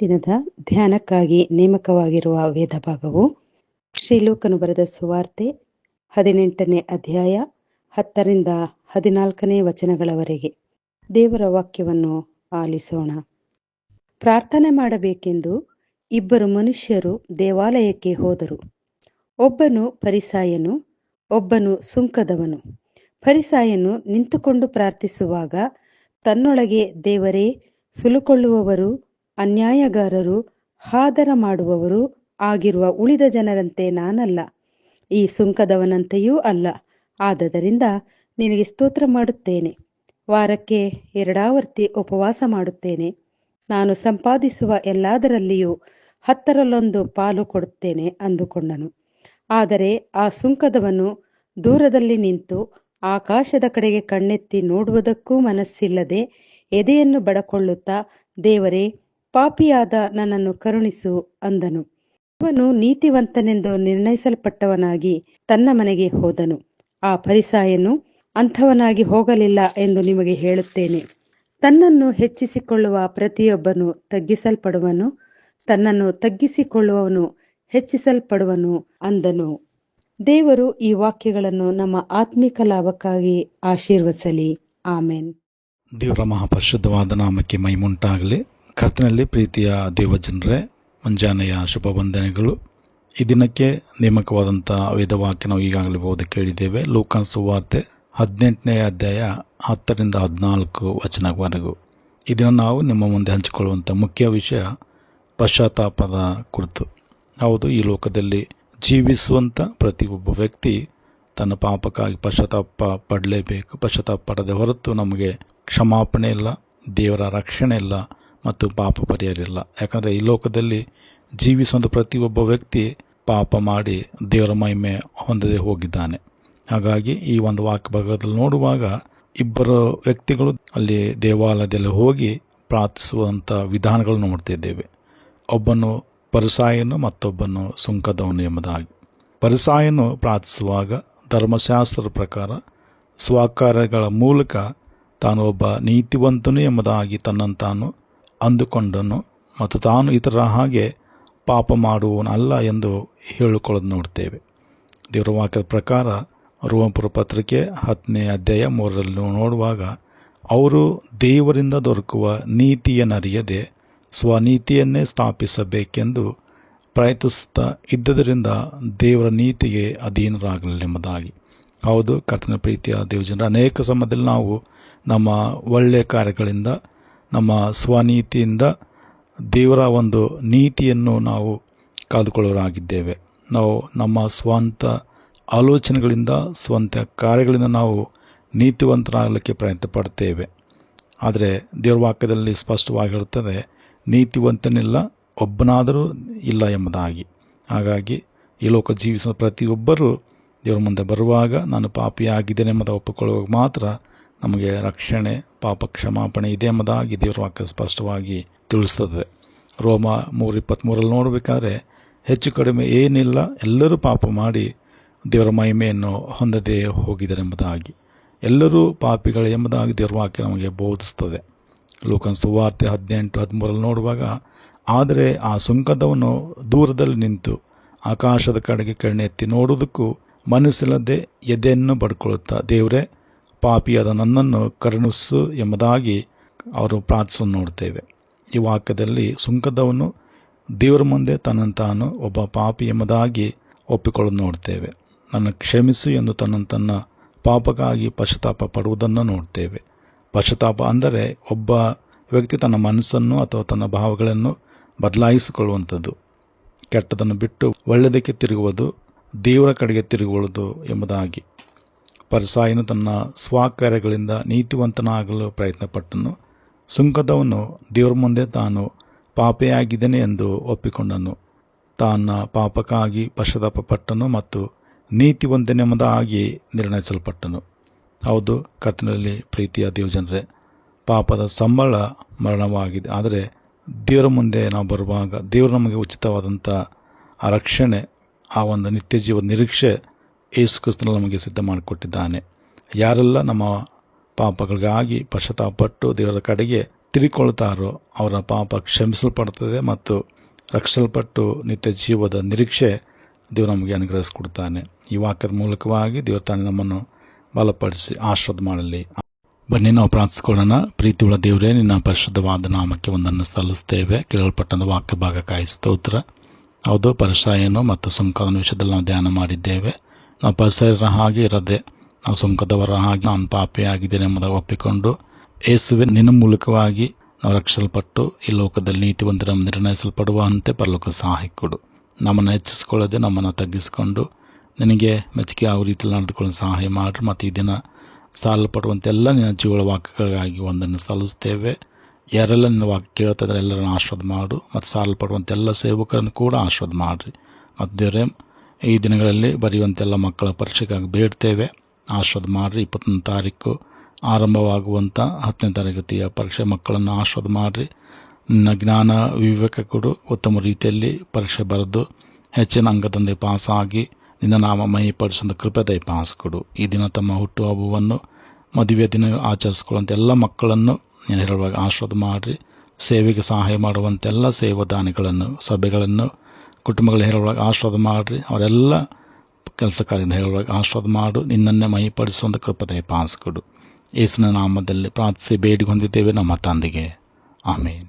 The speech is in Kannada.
ದಿನದ ಧ್ಯಾನಕ್ಕಾಗಿ ನೇಮಕವಾಗಿರುವ ವೇದ ಭಾಗವು ಶ್ರೀಲೋಕನು ಬರೆದ ಸುವಾರ್ತೆ ಹದಿನೆಂಟನೇ ಅಧ್ಯಾಯ ಹತ್ತರಿಂದ ಹದಿನಾಲ್ಕನೇ ವಚನಗಳವರೆಗೆ. ದೇವರ ವಾಕ್ಯವನ್ನು ಆಲಿಸೋಣ. ಪ್ರಾರ್ಥನೆ ಮಾಡಬೇಕೆಂದು ಇಬ್ಬರು ಮನುಷ್ಯರು ದೇವಾಲಯಕ್ಕೆ ಹೋದರು. ಒಬ್ಬನು ಪರಿಸಾಯನು ಒಬ್ಬನು ಸುಂಕದವನು. ಪರಿಸಾಯನು ನಿಂತುಕೊಂಡು ಪ್ರಾರ್ಥಿಸುವಾಗ ತನ್ನೊಳಗೆ ದೇವರೇ ಸುಲುಕೊಳ್ಳುವವರು ಅನ್ಯಾಯಗಾರರು ಹಾದರ ಮಾಡುವವರು ಆಗಿರುವ ಉಳಿದ ಜನರಂತೆ ನಾನಲ್ಲ. ಈ ಸುಂಕದವನಂತೆಯೂ ಅಲ್ಲ. ಆದದರಿಂದ ನಿನಗೆ ಸ್ತೋತ್ರ ಮಾಡುತ್ತೇನೆ. ವಾರಕ್ಕೆ ಎರಡಾವರ್ತಿ ಉಪವಾಸ ಮಾಡುತ್ತೇನೆ. ನಾನು ಸಂಪಾದಿಸುವ ಎಲ್ಲದರಲ್ಲಿಯೂ ಹತ್ತರಲ್ಲೊಂದು ಪಾಲು ಕೊಡುತ್ತೇನೆ ಅಂದುಕೊಂಡನು. ಆದರೆ ಆ ಸುಂಕದವನು ದೂರದಲ್ಲಿ ನಿಂತು ಆಕಾಶದ ಕಡೆಗೆ ಕಣ್ಣೆತ್ತಿ ನೋಡುವುದಕ್ಕೂ ಮನಸ್ಸಿಲ್ಲದೆ ಎದೆಯನ್ನು ಬಡಕೊಳ್ಳುತ್ತಾ, ದೇವರೇ ಪಾಪಿಯಾದ ನನ್ನನ್ನು ಕರುಣಿಸು ಅಂದನು. ಇವನು ನೀತಿವಂತನೆಂದು ನಿರ್ಣಯಿಸಲ್ಪಟ್ಟವನಾಗಿ ತನ್ನ ಮನೆಗೆ ಹೋದನು. ಆ ಪರಿಸಾಯನು ಅಂಥವನಾಗಿ ಹೋಗಲಿಲ್ಲ ಎಂದು ನಿಮಗೆ ಹೇಳುತ್ತೇನೆ. ತನ್ನನ್ನು ಹೆಚ್ಚಿಸಿಕೊಳ್ಳುವ ಪ್ರತಿಯೊಬ್ಬನು ತಗ್ಗಿಸಲ್ಪಡುವನು, ತನ್ನನ್ನು ತಗ್ಗಿಸಿಕೊಳ್ಳುವವನು ಹೆಚ್ಚಿಸಲ್ಪಡುವನು ಅಂದನು. ದೇವರು ಈ ವಾಕ್ಯಗಳನ್ನು ನಮ್ಮ ಆತ್ಮಿಕ ಲಾಭಕ್ಕಾಗಿ ಆಶೀರ್ವದಿಸಲಿ. ಆಮೇನ್. ದೇವರ ಮಹಾಪರಿಶುದ್ಧವಾದ ನಾಮಕ್ಕೆ ಮೈಮುಂಟಾಗಲಿ ಕರ್ತನಲ್ಲಿ ಪ್ರೀತಿಯ ದೇವಜನರೇ ಮುಂಜಾನೆಯ ಶುಭ ವಂದನೆಗಳು. ಈ ದಿನಕ್ಕೆ ನೇಮಕವಾದಂಥ ವೇದವಾಕ್ಯ ನಾವು ಈಗಾಗಲೇ ಓದಿ ಕೇಳಿದ್ದೇವೆ. ಸುವಾರ್ತೆ ಹದಿನೆಂಟನೇ ಅಧ್ಯಾಯ ಹತ್ತರಿಂದ ಹದಿನಾಲ್ಕು ವಚನವರೆಗೂ. ಇದನ್ನು ದಿನ ನಾವು ನಿಮ್ಮ ಮುಂದೆ ಹಂಚಿಕೊಳ್ಳುವಂಥ ಮುಖ್ಯ ವಿಷಯ ಪಶ್ಚಾತ್ತಾಪದ ಕುರಿತು. ಹೌದು, ಈ ಲೋಕದಲ್ಲಿ ಜೀವಿಸುವಂಥ ಪ್ರತಿಯೊಬ್ಬ ವ್ಯಕ್ತಿ ತನ್ನ ಪಾಪಕ್ಕಾಗಿ ಪಶ್ಚಾತ್ತಾಪ ಪಡಲೇಬೇಕು. ಪಶ್ಚಾತ್ತಾಪ ಪಡದೆ ಹೊರತು ನಮಗೆ ಕ್ಷಮಾಪಣೆ ಇಲ್ಲ, ದೇವರ ರಕ್ಷಣೆ ಇಲ್ಲ ಮತ್ತು ಪಾಪ ಪರಿಹಾರಿಲ್ಲ ಯಾಕಂದರೆ ಈ ಲೋಕದಲ್ಲಿ ಜೀವಿಸುವಂಥ ಪ್ರತಿಯೊಬ್ಬ ವ್ಯಕ್ತಿ ಪಾಪ ಮಾಡಿ ದೇವರ ಮಹಿಮೆ ಹೊಂದದೆ ಹೋಗಿದ್ದಾನೆ. ಹಾಗಾಗಿ ಈ ಒಂದು ವಾಕ್ಯ ಭಾಗದಲ್ಲಿ ನೋಡುವಾಗ ಇಬ್ಬರು ವ್ಯಕ್ತಿಗಳು ಅಲ್ಲಿ ದೇವಾಲಯದಲ್ಲಿ ಹೋಗಿ ಪ್ರಾರ್ಥಿಸುವಂಥ ವಿಧಾನಗಳನ್ನು ನೋಡ್ತಿದ್ದೇವೆ ಒಬ್ಬನು ಪರಿಸಾಯನು, ಮತ್ತೊಬ್ಬನು ಸುಂಕದವನು ಎಂಬುದಾಗಿ. ಪರಿಸಾಯನು ಪ್ರಾರ್ಥಿಸುವಾಗ ಧರ್ಮಶಾಸ್ತ್ರದ ಪ್ರಕಾರ ಸ್ವಕಾರ್ಯಗಳ ಮೂಲಕ ತಾನು ಒಬ್ಬ ನೀತಿವಂತನು ಎಂಬುದಾಗಿ ತನ್ನನ್ನು ತಾನು ಅಂದುಕೊಂಡನು ಮತ್ತು ತಾನು ಇತರ ಹಾಗೆ ಪಾಪ ಮಾಡುವನಲ್ಲ ಎಂದು ಹೇಳಿಕೊಳ್ಳೋದು ನೋಡ್ತೇವೆ. ದೇವರ ವಾಕ್ಯದ ಪ್ರಕಾರ ರೋಮಪುರ ಪತ್ರಿಕೆ ಹತ್ತನೇ ಅಧ್ಯಾಯ ಮೂರರಲ್ಲಿ ನೋಡುವಾಗ, ಅವರು ದೇವರಿಂದ ದೊರಕುವ ನೀತಿಯನ್ನರಿಯದೆ ಸ್ವನೀತಿಯನ್ನೇ ಸ್ಥಾಪಿಸಬೇಕೆಂದು ಪ್ರಯತ್ನಿಸುತ್ತಾ ಇದ್ದುದರಿಂದ ದೇವರ ನೀತಿಗೆ ಅಧೀನರಾಗಲಿಲ್ಲೆಂಬುದಾಗಿ ಹೌದು, ಕರ್ತನ ಪ್ರೀತಿಯ ದೇವಜನರ ಅನೇಕ ಸಮಯದಲ್ಲಿ ನಾವು ನಮ್ಮ ಒಳ್ಳೆಯ ಕಾರ್ಯಗಳಿಂದ ನಮ್ಮ ಸ್ವನೀತಿಯಿಂದ ದೇವರ ಒಂದು ನೀತಿಯನ್ನು ನಾವು ಕಾದುಕೊಳ್ಳೋರಾಗಿದ್ದೇವೆ. ನಾವು ನಮ್ಮ ಸ್ವಂತ ಆಲೋಚನೆಗಳಿಂದ, ಸ್ವಂತ ಕಾರ್ಯಗಳಿಂದ ನಾವು ನೀತಿವಂತರಾಗಲಿಕ್ಕೆ ಪ್ರಯತ್ನ ಪಡ್ತೇವೆ ಆದರೆ ದೇವರ ವಾಕ್ಯದಲ್ಲಿ ಸ್ಪಷ್ಟವಾಗಿರುತ್ತದೆ, ನೀತಿವಂತನಿಲ್ಲ, ಒಬ್ಬನಾದರೂ ಇಲ್ಲ ಎಂಬುದಾಗಿ. ಹಾಗಾಗಿ ಈ ಲೋಕ ಜೀವಿಸುವ ಪ್ರತಿಯೊಬ್ಬರೂ ದೇವರ ಮುಂದೆ ಬರುವಾಗ ನಾನು ಪಾಪಿಯಾಗಿದ್ದೇನೆ ಎಂಬುದ ಒಪ್ಪಿಕೊಳ್ಳುವಾಗ ಮಾತ್ರ ನಮಗೆ ರಕ್ಷಣೆ ಪಾಪ ಕ್ಷಮಾಪಣೆ ಇದೆ ಎಂಬುದಾಗಿ ದೇವರ ವಾಕ್ಯ ಸ್ಪಷ್ಟವಾಗಿ ತಿಳಿಸ್ತದೆ. ರೋಮ ಮೂರು ಇಪ್ಪತ್ತ್ಮೂರಲ್ಲಿ ನೋಡಬೇಕಾದ್ರೆ ಹೆಚ್ಚು ಕಡಿಮೆ ಏನಿಲ್ಲ, ಎಲ್ಲರೂ ಪಾಪ ಮಾಡಿ ದೇವರ ಮಹಿಮೆಯನ್ನು ಹೊಂದದೇ ಹೋಗಿದರೆಂಬುದಾಗಿ ಎಲ್ಲರೂ ಪಾಪಿಗಳು ಎಂಬುದಾಗಿ ದೇವರ ವಾಕ್ಯ ನಮಗೆ ಬೋಧಿಸ್ತದೆ. ಲೋಕನ್ ಸುವಾರ್ತೆ ಹದಿನೆಂಟು ಹದಿಮೂರಲ್ಲಿ ನೋಡುವಾಗ, ಆದರೆ ಆ ಸುಂಕದವನು ದೂರದಲ್ಲಿ ನಿಂತು ಆಕಾಶದ ಕಡೆಗೆ ಕಣ್ಣೆತ್ತಿ ನೋಡುವುದಕ್ಕೂ ಮನಸ್ಸಿಲ್ಲದೆ ಎದೆಯನ್ನು ಬಡ್ಕೊಳ್ಳುತ್ತಾ, ದೇವರೇ ಪಾಪಿಯಾದ ನನ್ನನ್ನು ಕರುಣಿಸು ಎಂಬುದಾಗಿ ಅವರು ಪ್ರಾರ್ಥಿಸಲು ನೋಡ್ತೇವೆ ಈ ವಾಕ್ಯದಲ್ಲಿ ಸುಂಕದವನು ದೇವರ ಮುಂದೆ ತನ್ನನ್ನು ತಾನು ಒಬ್ಬ ಪಾಪಿ ಎಂಬುದಾಗಿ ಒಪ್ಪಿಕೊಳ್ಳಲು ನೋಡ್ತೇವೆ ನನ್ನ ಕ್ಷಮಿಸು ಎಂದು ತನ್ನನ್ನು ತನ್ನ ಪಾಪಕ್ಕಾಗಿ ಪಶ್ಚಾತ್ತಾಪ ಪಡುವುದನ್ನು ನೋಡ್ತೇವೆ ಪಶ್ಚಾತ್ತಾಪ ಅಂದರೆ ಒಬ್ಬ ವ್ಯಕ್ತಿ ತನ್ನ ಮನಸ್ಸನ್ನು ಅಥವಾ ತನ್ನ ಭಾವಗಳನ್ನು ಬದಲಾಯಿಸಿಕೊಳ್ಳುವಂಥದ್ದು. ಕೆಟ್ಟದನ್ನು ಬಿಟ್ಟು ಒಳ್ಳೆಯದಕ್ಕೆ ತಿರುಗುವುದು ದೇವರ ಕಡೆಗೆ ತಿರುಗುವುದು ಎಂಬುದಾಗಿ. ಪರಿಸಾಯನು ತನ್ನ ಸ್ವಕಾರ್ಯಗಳಿಂದ ನೀತಿವಂತನಾಗಲು ಪ್ರಯತ್ನಪಟ್ಟನು. ಸುಂಕದವನು ದೇವರ ಮುಂದೆ ತಾನು ಪಾಪೆಯಾಗಿದ್ದೇನೆ ಎಂದು ಒಪ್ಪಿಕೊಂಡನು. ತನ್ನ ಪಾಪಕ್ಕಾಗಿ ಪಶ್ಚಾತ್ತಾಪಪಟ್ಟನು ಮತ್ತು ನೀತಿವಂತನೆಂಬುದಾಗಿ ನಿರ್ಣಯಿಸಲ್ಪಟ್ಟನು. ಹೌದು ಕತ್ತಿನಲ್ಲಿ ಪ್ರೀತಿಯ ದೇವಜನರೇ, ಪಾಪದ ಸಂಬಳ ಮರಣವಾಗಿದೆ. ಆದರೆ ದೇವರ ಮುಂದೆ ನಾವು ಬರುವಾಗ ದೇವರು ನಮಗೆ ಉಚಿತವಾದಂಥ ಆ ರಕ್ಷಣೆ ಆ ಒಂದು ನಿತ್ಯ ಜೀವ ನಿರೀಕ್ಷೆ ಯೇಸು ಕ್ರಿಸ್ತನು ನಮಗೆ ಸಿದ್ಧ ಮಾಡಿಕೊಟ್ಟಿದ್ದಾನೆ. ಯಾರೆಲ್ಲ ನಮ್ಮ ಪಾಪಗಳಿಗಾಗಿ ಪಶ್ಚಾತ್ತಾಪಟ್ಟು ದೇವರ ಕಡೆಗೆ ತಿರುಕೊಳ್ತಾರೋ ಅವರ ಪಾಪ ಕ್ಷಮಿಸಲ್ಪಡ್ತದೆ ಮತ್ತು ರಕ್ಷಿಸಲ್ಪಟ್ಟು ನಿತ್ಯ ಜೀವದ ನಿರೀಕ್ಷೆ ದೇವರು ನಮಗೆ ಅನುಗ್ರಹಿಸಿಕೊಡ್ತಾನೆ ಈ ವಾಕ್ಯದ ಮೂಲಕವಾಗಿ ದೇವರು ತಾನೇ ನಮ್ಮನ್ನು ಬಲಪಡಿಸಿ ಆಶ್ರದ ಮಾಡಲಿ. ಬನ್ನಿ ನಾವು ಪ್ರಾರ್ಥಿಸಿಕೊಳ್ಳೋಣ. ಪ್ರೀತಿಯುಳ್ಳ ದೇವರೇ, ನಿನ್ನ ಪರಿಶುದ್ಧವಾದ ನಾಮಕ್ಕೆ ಒಂದನ್ನು ಸಲ್ಲಿಸ್ತೇವೆ ಕೇಳಲ್ಪಟ್ಟಂತ ವಾಕ್ಯ ಭಾಗ ಕಾಯಿಸ್ತೋತ್ರ ಹೌದು ಪರಿಶ್ರಾಯನು ಮತ್ತು ಸುಂಕವನ್ನು ವಿಷಯದಲ್ಲಿ ನಾವು ಧ್ಯಾನ ಮಾಡಿದ್ದೇವೆ. ನಾವು ಪರಿಸರ ಹಾಗೆ ಇರದೆ ನಾವು ಸುಂಕದವರ ಹಾಗೆ ನಾನು ಪಾಪಿಯಾಗಿದ್ದೇನೆ ಎಂಬುದಾಗಿ ಒಪ್ಪಿಕೊಂಡು ಯೇಸುವೆ ನಿನ್ನ ಮೂಲಕವಾಗಿ ನಾವು ರಕ್ಷಿಸಲ್ಪಟ್ಟು ಈ ಲೋಕದಲ್ಲಿ ನೀತಿವಂತರ ನಿರ್ಣಯಿಸಲ್ಪಡುವಂತೆ ಪರಲೋಕ ಸಹಾಯ ಕೊಡು. ನಮ್ಮನ್ನು ಹೆಚ್ಚಿಸಿಕೊಳ್ಳದೆ ನಮ್ಮನ್ನು ತಗ್ಗಿಸಿಕೊಂಡು ನಿನಗೆ ಮೆಚ್ಚುಗೆ ಯಾವ ರೀತಿಯಲ್ಲಿ ನಡೆದುಕೊಳ್ಳಲು ಸಹಾಯ ಮಾಡಿರಿ ಮತ್ತು ಈ ದಿನ ಸಾಲಪಡುವಂತೆಲ್ಲ ನಿನ್ನ ಜೀವಳ ವಾಕ್ಯಗಳಿಗಾಗಿ ಒಂದನ್ನು ಸಲ್ಲಿಸ್ತೇವೆ ಯಾರೆಲ್ಲ ನಿನ್ನ ವಾಕ್ಯ ಕೇಳ್ತಾ ಎಲ್ಲರನ್ನು ಆಶೀರ್ವಾದ ಮಾಡು. ಮತ್ತು ಸಾಲಪಡುವಂತೆ ಎಲ್ಲ ಸೇವಕರನ್ನು ಕೂಡ ಆಶೀರ್ವಾದ ಮಾಡಿರಿ. ಮತ್ತು ದೇವರೇ ಈ ದಿನಗಳಲ್ಲಿ ಬರೆಯುವಂತೆಲ್ಲ ಮಕ್ಕಳ ಪರೀಕ್ಷೆಗಾಗಿ ಬೇಡ್ತೇವೆ. ಆಶ್ವಾದ ಮಾಡಿರಿ. ಇಪ್ಪತ್ತೊಂದು ತಾರೀಕು ಆರಂಭವಾಗುವಂಥ ಹತ್ತನೇ ತರಗತಿಯ ಪರೀಕ್ಷೆ. ಮಕ್ಕಳನ್ನು ಆಶ್ವಾದ ಮಾಡಿರಿ. ನಿನ್ನ ಜ್ಞಾನ ವಿವೇಕ ಕೊಡು. ಉತ್ತಮ ರೀತಿಯಲ್ಲಿ ಪರೀಕ್ಷೆ ಬರೆದು ಹೆಚ್ಚಿನ ಅಂಕದಂದೆ ಪಾಸ್ ಆಗಿ ನಿನ್ನ ನಾಮ ಮಹಿಪಡಿಸುವಂಥ ಕೃಪೆ ದಯಪಾಸ್ ಕೊಡು. ಈ ದಿನ ತಮ್ಮ ಹುಟ್ಟುಹಬ್ಬವನ್ನು ಮದುವೆ ದಿನ ಆಚರಿಸಿಕೊಳ್ಳುವಂಥ ಎಲ್ಲ ಮಕ್ಕಳನ್ನು ನೀನು ಹೇಳುವಾಗ ಆಶ್ವಾದ ಮಾಡಿರಿ. ಸೇವೆಗೆ ಸಹಾಯ ಮಾಡುವಂತೆಲ್ಲ ಸೇವಾದಾನಿಗಳನ್ನು, ಸಭೆಗಳನ್ನು ಕುಟುಂಬಗಳ ಹೇಳುವಾಗ ಆಶೀರ್ವಾದ ಮಾಡಿರಿ. ಅವರೆಲ್ಲ ಕೆಲಸ ಕಾರ್ಯ ಹೇಳುವಾಗ ಆಶೀರ್ವಾದ ಮಾಡು. ನಿನ್ನನ್ನೇ ಮಹಿಪಡಿಸುವಂಥ ಕೃಪದೆ ಪಾಸ್ಕೊಡು ಯೇಸುವಿನ ನಾಮದಲ್ಲಿ ಪ್ರಾರ್ಥಿಸಿ ಬೇಡಿ ಹೊಂದಿದ್ದೇವೆ ನಮ್ಮ ತಂದೆಗೆ. ಆಮೇನ್.